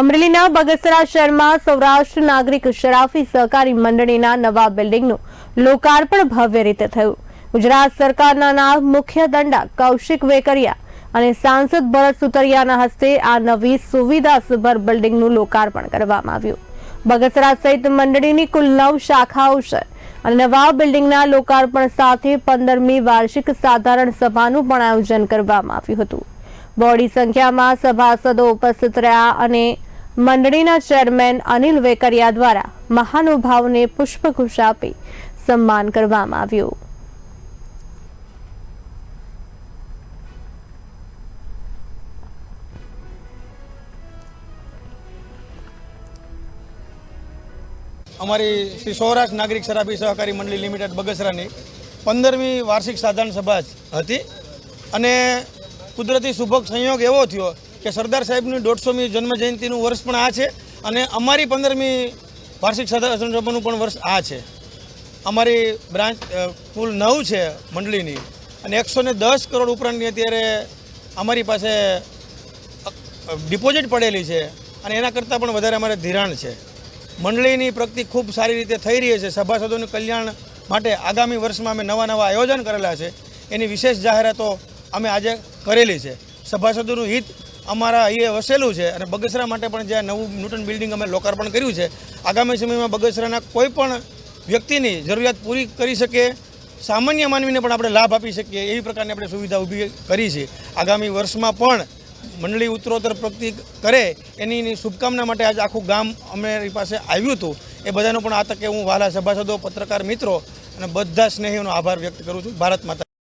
અમરેલીના બગસરા શહેરમાં સૌરાષ્ટ્ર નાગરિક શરાફી સહકારી મંડળીના નવા બિલ્ડિંગનું લોકાર્પણ ભવ્ય રીતે થયું. ગુજરાત સરકારના નાયબ મુખ્ય દંડા કૌશિક વેકરિયા અને સાંસદ ભરત સુતરિયાના હસ્તે આ નવી સુવિધાસભર બિલ્ડિંગનું લોકાર્પણ કરવામાં આવ્યું. બગસરા સહિત મંડળીની કુલ નવ શાખાઓ છે અને નવા બિલ્ડિંગના લોકાર્પણ સાથે પંદરમી વાર્ષિક સાધારણ સભાનું પણ આયોજન કરવામાં આવ્યું હતું. બોડી સંખ્યામાં સભાસદો ઉપસ્થિત રહ્યા અને મંડળીના ચેરમેન અનિલ વેકરિયા દ્વારા મહાનુભાવને પુષ્પગુચ્છ આપી સન્માન કરવામાં આવ્યું. અમારી શ્રી સૌરાષ્ટ્ર નાગરિક શરાબી સહકારી મંડળી લિમિટેડ બગસરાની પંદરમી વાર્ષિક સાધારણ સભા હતી. અને કુદરતી સુભગ સંયોગ એવો થયો કે સરદાર સાહેબની દોઢસોમી જન્મજયંતિનું વર્ષ પણ આ છે અને અમારી પંદરમી વાર્ષિક સરદાર સભાનું પણ વર્ષ આ છે. અમારી બ્રાન્ચ કુલ નવ છે મંડળીની અને એકસો દસ કરોડ ઉપરાંતની અત્યારે અમારી પાસે ડિપોઝિટ પડેલી છે અને એના કરતાં પણ વધારે અમારે ધિરાણ છે. મંડળીની પ્રગતિ ખૂબ સારી રીતે થઈ રહી છે. સભાસદોનું કલ્યાણ માટે આગામી વર્ષમાં અમે નવા નવા આયોજન કરેલા છે. એની વિશેષ જાહેરાતો અમે આજે કરેલી છે. સભાસદોનું હિત અમારા અહીંયા વસેલું છે અને બગસરા માટે પણ જે નવું નૂતન બિલ્ડિંગ અમે લોકાર્પણ કર્યું છે, આગામી સમયમાં બગસરાના કોઈ પણ વ્યક્તિની જરૂરિયાત પૂરી કરી શકે સામાન્ય માનવીને પણ આપણે લાભ આપી શકીએ એવી પ્રકારની આપણે સુવિધા ઊભી કરી છે. આગામી વર્ષમાં પણ મંડળી ઉત્તરોત્તર પ્રગતિ કરે એની શુભકામના માટે આજે આખું ગામ અમારી પાસે આવ્યું હતું. એ બધાનો પણ આ તકે હું વાલા સભાસદો, પત્રકાર મિત્રો અને બધા સ્નેહીઓનો આભાર વ્યક્ત કરું છું. ભારત માતા